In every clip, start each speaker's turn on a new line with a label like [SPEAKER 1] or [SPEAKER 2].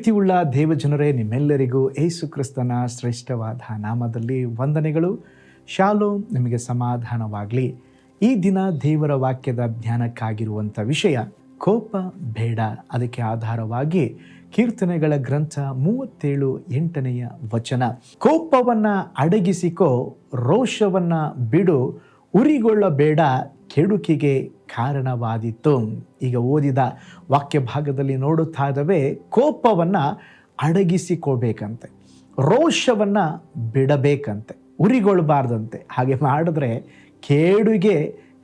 [SPEAKER 1] ಪ್ರೀತಿಯುಳ್ಳ ದೇವಜನರೇ, ನಿಮ್ಮೆಲ್ಲರಿಗೂ ಏಸು ಕ್ರಿಸ್ತನ ಶ್ರೇಷ್ಠವಾದ ನಾಮದಲ್ಲಿ ವಂದನೆಗಳು. ಶಾಲೋ ನಿಮಗೆ ಸಮಾಧಾನವಾಗಲಿ. ಈ ದಿನ ದೇವರ ವಾಕ್ಯದ ಧ್ಯಾನಕ್ಕಾಗಿರುವಂಥ ವಿಷಯ, ಕೋಪ ಬೇಡ. ಅದಕ್ಕೆ ಆಧಾರವಾಗಿ ಕೀರ್ತನೆಗಳ ಗ್ರಂಥ ಮೂವತ್ತೇಳು ಎಂಟನೆಯ ವಚನ. ಕೋಪವನ್ನು ಅಡಗಿಸಿಕೋ, ರೋಷವನ್ನು ಬಿಡು, ಉರಿಗೊಳ್ಳಬೇಡ, ಕೆಡುಕಿಗೆ ಕಾರಣವಾದೀತು. ಈಗ ಓದಿದ ವಾಕ್ಯ ಭಾಗದಲ್ಲಿ ನೋಡುತ್ತಾ ಇದ್ದಾವೆ, ಕೋಪವನ್ನು ಅಡಗಿಸಿಕೊಳ್ಬೇಕಂತೆ, ರೋಷವನ್ನು ಬಿಡಬೇಕಂತೆ, ಉರಿಗೊಳ್ಬಾರ್ದಂತೆ. ಹಾಗೆ ಮಾಡಿದ್ರೆ ಕೇಡುಗೆ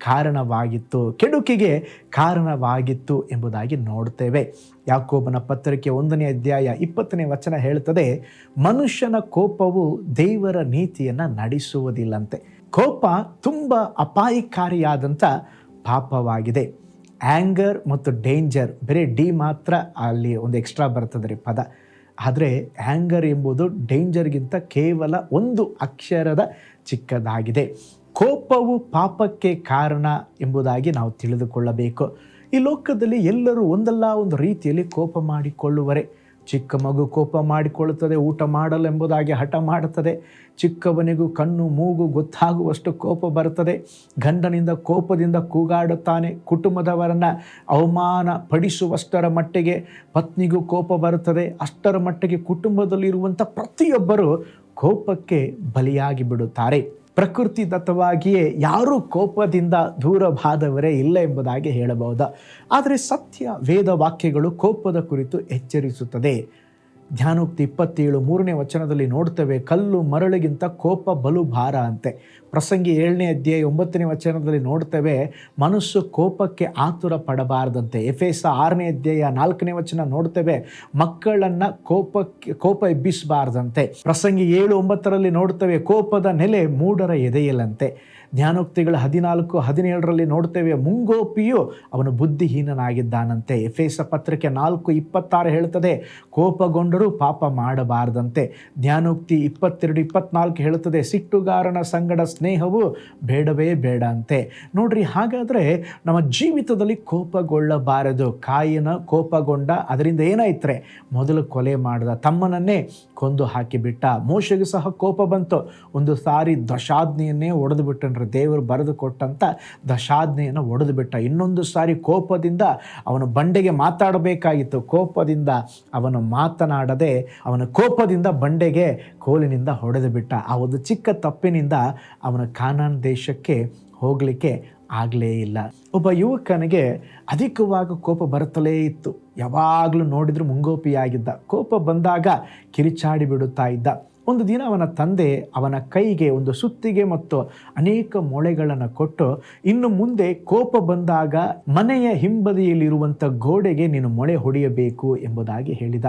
[SPEAKER 1] ಕಾರಣವಾಗಿತ್ತು, ಕೆಡುಕಿಗೆ ಕಾರಣವಾಗಿತ್ತು ಎಂಬುದಾಗಿ ನೋಡ್ತೇವೆ. ಯಾಕೋಬನ ಪತ್ರಿಕೆ ಒಂದನೇ ಅಧ್ಯಾಯ ಇಪ್ಪತ್ತನೇ ವಚನ ಹೇಳ್ತದೆ, ಮನುಷ್ಯನ ಕೋಪವು ದೇವರ ನೀತಿಯನ್ನು ನಡೆಸುವುದಿಲ್ಲಂತೆ. ಕೋಪ ತುಂಬ ಅಪಾಯಕಾರಿಯಾದಂಥ ಪಾಪವಾಗಿದೆ. ಆ್ಯಂಗರ್ ಮತ್ತು ಡೇಂಜರ್ ಬರೀ ಡಿ ಮಾತ್ರ ಅಲ್ಲಿ ಒಂದು ಎಕ್ಸ್ಟ್ರಾ ಬರ್ತದೆ ರೀ ಪದ. ಆದರೆ ಆ್ಯಂಗರ್ ಎಂಬುದು ಡೇಂಜರ್ಗಿಂತ ಕೇವಲ ಒಂದು ಅಕ್ಷರದ ಚಿಕ್ಕದಾಗಿದೆ. ಕೋಪವು ಪಾಪಕ್ಕೆ ಕಾರಣ ಎಂಬುದಾಗಿ ನಾವು ತಿಳಿದುಕೊಳ್ಳಬೇಕು. ಈ ಲೋಕದಲ್ಲಿ ಎಲ್ಲರೂ ಒಂದಲ್ಲ ಒಂದು ರೀತಿಯಲ್ಲಿ ಕೋಪ ಮಾಡಿಕೊಳ್ಳುವರೆ. ಚಿಕ್ಕ ಮಗು ಕೋಪ ಮಾಡಿಕೊಳ್ಳುತ್ತದೆ, ಊಟ ಮಾಡಲೆಂಬುದಾಗಿ ಹಠ ಮಾಡುತ್ತದೆ. ಚಿಕ್ಕವನಿಗೂ ಕಣ್ಣು ಮೂಗು ಗೊತ್ತಾಗುವಷ್ಟು ಕೋಪ ಬರುತ್ತದೆ. ಗಂಡನಿಂದ ಕೋಪದಿಂದ ಕೂಗಾಡುತ್ತಾನೆ. ಕುಟುಂಬದವರನ್ನು ಅವಮಾನ ಪಡಿಸುವಷ್ಟರ ಮಟ್ಟಿಗೆ ಪತ್ನಿಗೂ ಕೋಪ ಬರುತ್ತದೆ. ಅಷ್ಟರ ಮಟ್ಟಿಗೆ ಕುಟುಂಬದಲ್ಲಿರುವಂಥ ಪ್ರತಿಯೊಬ್ಬರು ಕೋಪಕ್ಕೆ ಬಲಿಯಾಗಿ ಬಿಡುತ್ತಾರೆ. ಪ್ರಕೃತಿ ದತ್ತವಾಗಿಯೇ ಯಾರೂ ಕೋಪದಿಂದ ದೂರವಾದವರೇ ಇಲ್ಲ ಎಂಬುದಾಗಿ ಹೇಳಬಹುದು. ಆದರೆ ಸತ್ಯ ವೇದ ವಾಕ್ಯಗಳು ಕೋಪದ ಕುರಿತು ಎಚ್ಚರಿಸುತ್ತದೆ. ಧ್ಯಾನೋಕ್ತಿ ಇಪ್ಪತ್ತೇಳು ಮೂರನೇ ವಚನದಲ್ಲಿ ನೋಡ್ತೇವೆ, ಕಲ್ಲು ಮರಳಿಗಿಂತ ಕೋಪ ಬಲು ಭಾರ ಅಂತೆ. ಪ್ರಸಂಗಿ ಏಳನೇ ಅಧ್ಯಾಯ ಒಂಬತ್ತನೇ ವಚನದಲ್ಲಿ ನೋಡ್ತೇವೆ, ಮನಸ್ಸು ಕೋಪಕ್ಕೆ ಆತುರ ಪಡಬಾರದಂತೆ. ಎಫೆಸ ಆರನೇ ಅಧ್ಯಾಯ ನಾಲ್ಕನೇ ವಚನ ನೋಡ್ತೇವೆ, ಮಕ್ಕಳನ್ನು ಕೋಪಕ್ಕೆ, ಕೋಪ ಎಬ್ಬಿಸಬಾರ್ದಂತೆ. ಪ್ರಸಂಗಿ ಏಳು ಒಂಬತ್ತರಲ್ಲಿ ನೋಡ್ತೇವೆ, ಕೋಪದ ನೆಲೆ ಮೂಡರ ಎದೆಯಲ್ಲಂತೆ ಜ್ಞಾನೋಕ್ತಿಗಳ ಹದಿನಾಲ್ಕು, ಹದಿನೇಳರಲ್ಲಿ ನೋಡ್ತೇವೆ, ಮುಂಗೋಪಿಯು ಅವನು ಬುದ್ಧಿಹೀನನಾಗಿದ್ದಾನಂತೆ. ಎಫೇಸ ಪತ್ರಿಕೆ ನಾಲ್ಕು, ಇಪ್ಪತ್ತಾರು ಹೇಳ್ತದೆ, ಕೋಪಗೊಂಡರೂ ಪಾಪ ಮಾಡಬಾರದಂತೆ. ಜ್ಞಾನೋಕ್ತಿ ಇಪ್ಪತ್ತೆರಡು, ಇಪ್ಪತ್ನಾಲ್ಕು ಹೇಳುತ್ತದೆ ಸಿಟ್ಟುಗಾರನ ಸಂಗಡ ಸ್ನೇಹವು ಬೇಡವೇ ಬೇಡ ಅಂತೆ ನೋಡ್ರಿ, ಹಾಗಾದರೆ ನಮ್ಮ ಜೀವಿತದಲ್ಲಿ ಕೋಪಗೊಳ್ಳಬಾರದು. ಕಾಯಿನ ಕೋಪಗೊಂಡ ಅದರಿಂದ ಏನಾಯ್ತರೆ, ಮೊದಲು ಕೊಲೆ ಮಾಡಿದ ತಮ್ಮನನ್ನೇ ಕೊಂದು ಹಾಕಿಬಿಟ್ಟ. ಮೋಶೆಗೆ ಸಹ ಕೋಪ ಬಂತು. ಒಂದು ಸಾರಿ ದಶಾಜ್ಞೆಯನ್ನೇ ಒಡೆದು ಬಿಟ್ಟನ್ರಿ ದೇವರು ಬರೆದು ಕೊಟ್ಟಂಥ ದಶಾಜ್ಞೆಯನ್ನು ಒಡೆದು ಬಿಟ್ಟ. ಇನ್ನೊಂದು ಸಾರಿ ಕೋಪದಿಂದ ಅವನು ಬಂಡೆಗೆ ಮಾತಾಡಬೇಕಾಗಿತ್ತು. ಕೋಪದಿಂದ ಅವನು ಮಾತನಾಡದೆ ಅವನ ಕೋಪದಿಂದ ಬಂಡೆಗೆ ಕೋಲಿನಿಂದ ಹೊಡೆದು ಬಿಟ್ಟ. ಆ ಒಂದು ಚಿಕ್ಕ ತಪ್ಪಿನಿಂದ ಅವನ ಕಾನಾನ್ ದೇಶಕ್ಕೆ ಹೋಗಲಿಕ್ಕೆ ಆಗಲೇ ಇಲ್ಲ. ಒಬ್ಬ ಯುವಕನಿಗೆ ಅಧಿಕವಾಗಿ ಕೋಪ ಬರುತ್ತಲೇ ಇತ್ತು. ಯಾವಾಗಲೂ ನೋಡಿದರೂ ಮುಂಗೋಪಿಯಾಗಿದ್ದ. ಕೋಪ ಬಂದಾಗ ಕಿರಿಚಾಡಿ ಬಿಡುತ್ತಾ ಇದ್ದ. ಒಂದು ದಿನ ಅವನ ತಂದೆ ಅವನ ಕೈಗೆ ಒಂದು ಸುತ್ತಿಗೆ ಮತ್ತು ಅನೇಕ ಮೊಳೆಗಳನ್ನು ಕೊಟ್ಟು ಇನ್ನು ಮುಂದೆ ಕೋಪ ಬಂದಾಗ ಮನೆಯ ಹಿಂಬದಿಯಲ್ಲಿರುವಂಥ ಗೋಡೆಗೆ ನೀನು ಮೊಳೆ ಹೊಡೆಯಬೇಕು ಎಂಬುದಾಗಿ ಹೇಳಿದ.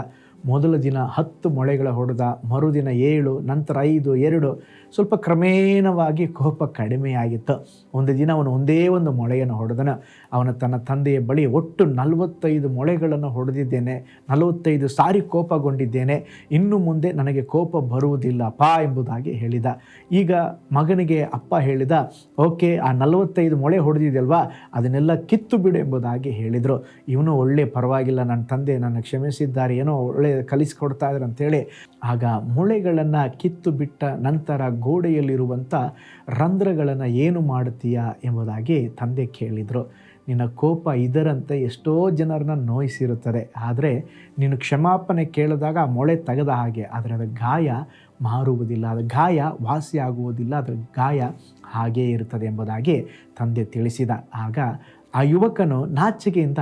[SPEAKER 1] ಮೊದಲ ದಿನ ಹತ್ತು ಮೊಳೆಗಳ ಹೊಡೆದ, ಮರುದಿನ ಏಳು, ನಂತರ ಐದು, ಎರಡು ಸ್ವಲ್ಪ ಕ್ರಮೇಣವಾಗಿ ಕೋಪ ಕಡಿಮೆಯಾಗಿತ್ತು. ಒಂದು ದಿನ ಅವನು ಒಂದೇ ಒಂದು ಮೊಳೆಯನ್ನು ಹೊಡೆದನು. ಅವನು ತನ್ನ ತಂದೆಯ ಬಳಿ ಒಟ್ಟು ನಲವತ್ತೈದು ಮೊಳೆಗಳನ್ನು ಹೊಡೆದಿದ್ದೇನೆ. ನಲವತ್ತೈದು ಸಾರಿ ಕೋಪಗೊಂಡಿದ್ದೇನೆ. ಇನ್ನು ಮುಂದೆ ನನಗೆ ಕೋಪ ಬರುವುದಿಲ್ಲ ಪಾ ಎಂಬುದಾಗಿ ಹೇಳಿದ. ಈಗ ಮಗನಿಗೆ ಅಪ್ಪ ಹೇಳಿದ, ಓಕೆ, ಆ ನಲವತ್ತೈದು ಮೊಳೆ ಹೊಡೆದಿದೆಯಲ್ವಾ? ಅದನ್ನೆಲ್ಲ ಕಿತ್ತು ಬಿಡು ಎಂಬುದಾಗಿ ಹೇಳಿದರು. ಇವನು ಒಳ್ಳೆ ಪರವಾಗಿಲ್ಲ. ನನ್ನ ತಂದೆ ನನ್ನ ಕ್ಷಮಿಸಿದ್ದಾರೆ. ಏನೋ ಒಳ್ಳೆ ಕಲಿಸಿಕೊಡ್ತಾ ಇದ್ದಾರೆ ಅಂತೇಳಿ ಆಗ ಮೊಳೆಗಳನ್ನು ಕಿತ್ತು ಬಿಟ್ಟ ನಂತರ ಗೋಡೆಯಲ್ಲಿರುವಂಥ ರಂಧ್ರಗಳನ್ನು ಏನು ಮಾಡುತ್ತೀಯಾ ಎಂಬುದಾಗಿ ತಂದೆ ಕೇಳಿದರು. ನಿನ್ನ ಕೋಪ ಇದರಂತೆ ಎಷ್ಟೋ ಜನರನ್ನ ನೋಯಿಸಿರುತ್ತದೆ. ಆದರೆ ನೀನು ಕ್ಷಮಾಪಣೆ ಕೇಳಿದಾಗ ಮೊಳೆ ತೆಗೆದ ಹಾಗೆ, ಆದರೆ ಅದರ ಗಾಯ ಮಾರುವುದಿಲ್ಲ ಅದರ ಗಾಯ ವಾಸಿಯಾಗುವುದಿಲ್ಲ ಅದರ ಗಾಯ ಹಾಗೇ ಇರುತ್ತದೆ ಎಂಬುದಾಗಿ ತಂದೆ ತಿಳಿಸಿದ. ಆಗ ಆ ಯುವಕನು ನಾಚಿಕೆಯಿಂದ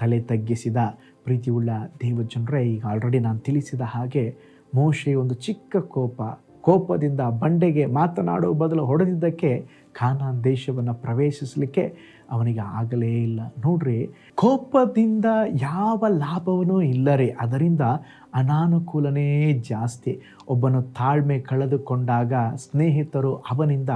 [SPEAKER 1] ತಲೆ ತಗ್ಗಿಸಿದ. ಪ್ರೀತಿಯುಳ್ಳ ದೇವಜನರೇ, ಈಗ ಆಲ್ರೆಡಿ ನಾನು ತಿಳಿಸಿದ ಹಾಗೆ ಮೋಶೆ ಒಂದು ಚಿಕ್ಕ ಕೋಪ, ಕೋಪದಿಂದ ಬಂಡೆಗೆ ಮಾತನಾಡುವ ಬದಲು ಹೊಡೆದಿದ್ದಕ್ಕೆ ಖಾನಾನ್ ದೇಶವನ್ನು ಪ್ರವೇಶಿಸಲಿಕ್ಕೆ ಅವನಿಗೆ ಆಗಲೇ ಇಲ್ಲ. ನೋಡ್ರಿ, ಕೋಪದಿಂದ ಯಾವ ಲಾಭವೂ ಇಲ್ಲರೇ. ಅದರಿಂದ ಅನಾನುಕೂಲನೇ ಜಾಸ್ತಿ. ಒಬ್ಬನು ತಾಳ್ಮೆ ಕಳೆದುಕೊಂಡಾಗ ಸ್ನೇಹಿತರು ಅವನಿಂದ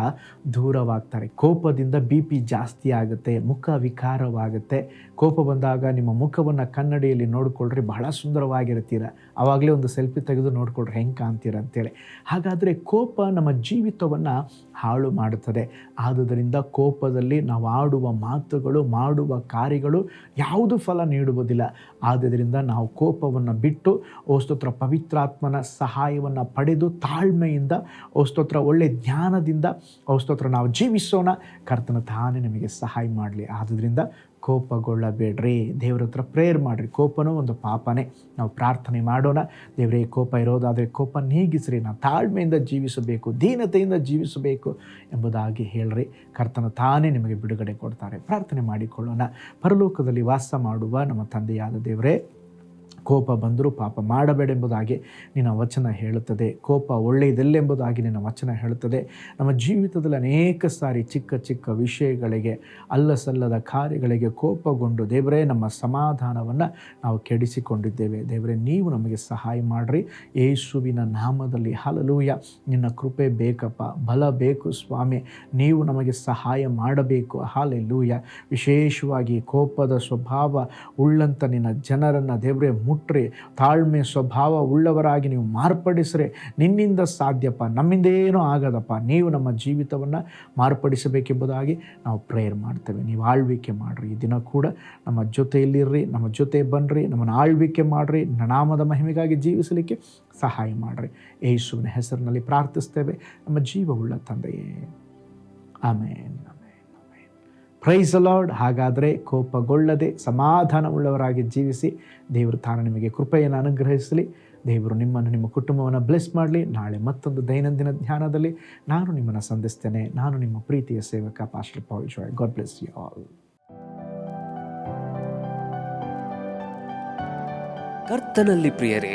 [SPEAKER 1] ದೂರವಾಗ್ತಾರೆ. ಕೋಪದಿಂದ ಬಿ ಪಿ ಜಾಸ್ತಿ ಆಗುತ್ತೆ, ಮುಖ ವಿಕಾರವಾಗುತ್ತೆ. ಕೋಪ ಬಂದಾಗ ನಿಮ್ಮ ಮುಖವನ್ನು ಕನ್ನಡಿಯಲ್ಲಿ ನೋಡಿಕೊಳ್ಳ್ರಿ ಬಹಳ ಸುಂದರವಾಗಿರ್ತೀರ. ಆವಾಗಲೇ ಒಂದು ಸೆಲ್ಫಿ ತೆಗೆದು ನೋಡಿಕೊಳ್ರಿ, ಹೆಂಗೆ ಕಾಣ್ತೀರ ಅಂತೇಳಿ. ಹಾಗಾದರೆ ಕೋಪ ನಮ್ಮ ಜೀವಿತವನ್ನು ಹಾಳು ಮಾಡುತ್ತದೆ. ಆದುದರಿಂದ ಕೋಪದಲ್ಲಿ ನಾವು ಆಡುವ ಮಾತುಗಳು, ಮಾಡುವ ಕಾರ್ಯಗಳು ಯಾವುದು ಫಲ ನೀಡುವುದಿಲ್ಲ. ಆದ್ದರಿಂದ ನಾವು ಕೋಪವನ್ನು ಬಿಟ್ಟು ಓ ಪವಿತ್ರಾತ್ಮನ ಸಹಾಯವನ್ನು ಪಡೆದು ತಾಳ್ಮೆಯಿಂದ, ಓ ಸ್ತೋತ್ರ, ಒಳ್ಳೆ ಜ್ಞಾನದಿಂದ ಓ ನಾವು ಜೀವಿಸೋಣ. ಕರ್ತನ ತಾನೇ ನಮಗೆ ಸಹಾಯ ಮಾಡಲಿ. ಆದುದರಿಂದ ಕೋಪಗೊಳ್ಳಬೇಡ್ರಿ. ದೇವ್ರ ಹತ್ರ ಪ್ರೇಯರ್ ಮಾಡಿರಿ. ಕೋಪನೂ ಒಂದು ಪಾಪನೇ. ನಾವು ಪ್ರಾರ್ಥನೆ ಮಾಡೋಣ. ದೇವರೇ, ಕೋಪ ಇರೋದಾದರೆ ಕೋಪ ನೀಗಿಸ್ರಿ. ನಾವು ತಾಳ್ಮೆಯಿಂದ ಜೀವಿಸಬೇಕು, ದೀನತೆಯಿಂದ ಜೀವಿಸಬೇಕು ಎಂಬುದಾಗಿ ಹೇಳ್ರಿ. ಕರ್ತನ ತಾನೇ ನಿಮಗೆ ಬಿಡುಗಡೆ ಕೊಡ್ತಾರೆ. ಪ್ರಾರ್ಥನೆ ಮಾಡಿಕೊಳ್ಳೋಣ. ಪರಲೋಕದಲ್ಲಿ ವಾಸ ಮಾಡುವ ನಮ್ಮ ತಂದೆಯಾದ ದೇವರೇ ಕೋಪ ಬಂದರೂ ಪಾಪ ಮಾಡಬೇಡೆಂಬುದಾಗಿ ನಿನ್ನ ವಚನ ಹೇಳುತ್ತದೆ. ಕೋಪ ಒಳ್ಳೆಯದೆಲ್ಲೆಂಬುದಾಗಿ ನಿನ್ನ ವಚನ ಹೇಳುತ್ತದೆ. ನಮ್ಮ ಜೀವಿತದಲ್ಲಿ ಅನೇಕ ಸಾರಿ ಚಿಕ್ಕ ಚಿಕ್ಕ ವಿಷಯಗಳಿಗೆ, ಅಲ್ಲಸಲ್ಲದ ಕಾರ್ಯಗಳಿಗೆ ಕೋಪಗೊಂಡು ದೇವರೇ, ನಮ್ಮ ಸಮಾಧಾನವನ್ನು ನಾವು ಕೆಡಿಸಿಕೊಂಡಿದ್ದೇವೆ. ದೇವರೇ, ನೀವು ನಮಗೆ ಸಹಾಯ ಮಾಡಿರಿ. ಯೇಸುವಿನ ನಾಮದಲ್ಲಿ ಹಲಲೂಯ ನಿನ್ನ ಕೃಪೆ ಬೇಕಪ್ಪ. ಬಲ ಬೇಕು ಸ್ವಾಮಿ. ನೀವು ನಮಗೆ ಸಹಾಯ ಮಾಡಬೇಕು. ಹಾಲೆಲ್ಲೂಯ ವಿಶೇಷವಾಗಿ ಕೋಪದ ಸ್ವಭಾವ ಉಳ್ಳಂಥ ನಿನ್ನ ಜನರನ್ನು ದೇವರೇ ಮುಟ್ರಿ, ತಾಳ್ಮೆ ಸ್ವಭಾವ ಉಳ್ಳವರಾಗಿ ನೀವು ಮಾರ್ಪಡಿಸ್ರಿ. ನಿನ್ನಿಂದ ಸಾಧ್ಯಪ್ಪ ನಮ್ಮಿಂದ ಏನೂ ಆಗದಪ್ಪ. ನೀವು ನಮ್ಮ ಜೀವಿತವನ್ನು ಮಾರ್ಪಡಿಸಬೇಕೆಂಬುದಾಗಿ ನಾವು ಪ್ರೇಯರ್ ಮಾಡ್ತೇವೆ. ನೀವು ಆಳ್ವಿಕೆ ಮಾಡಿರಿ. ಈ ದಿನ ಕೂಡ ನಮ್ಮ ಜೊತೆಯಲ್ಲಿರ್ರಿ, ನಮ್ಮ ಜೊತೆ ಬನ್ನಿರಿ ನಮ್ಮನ್ನು ಆಳ್ವಿಕೆ ಮಾಡಿರಿ ನಾಮದ ಮಹಿಮೆಗಾಗಿ ಜೀವಿಸಲಿಕ್ಕೆ ಸಹಾಯ ಮಾಡಿರಿ. ಯೇಸುವಿನ ಹೆಸರಿನಲ್ಲಿ ಪ್ರಾರ್ಥಿಸ್ತೇವೆ. ನಮ್ಮ ಜೀವವುಳ್ಳ ತಂದೆಯೇ. ಆಮೇನ್. ಪ್ರೈಸ್ ಲಾರ್ಡ್ ಹಾಗಾದರೆ ಕೋಪಗೊಳ್ಳದೆ ಸಮಾಧಾನವುಳ್ಳವರಾಗಿ ಜೀವಿಸಿ, ದೇವರು ತಾನು ನಿಮಗೆ ಕೃಪೆಯನ್ನು ಅನುಗ್ರಹಿಸಲಿ. ದೇವರು ನಿಮ್ಮನ್ನು ನಿಮ್ಮ ಕುಟುಂಬವನ್ನು ಬ್ಲೆಸ್ ಮಾಡಲಿ. ನಾಳೆ ಮತ್ತೊಂದು ದೈನಂದಿನ ಧ್ಯಾನದಲ್ಲಿ ನಾನು ನಿಮ್ಮನ್ನು ಸಂಧಿಸ್ತೇನೆ. ನಾನು ನಿಮ್ಮ ಪ್ರೀತಿಯ ಸೇವಕ pastor Paul Joy God bless you all
[SPEAKER 2] ಕರ್ತನಲ್ಲಿ ಪ್ರಿಯರೇ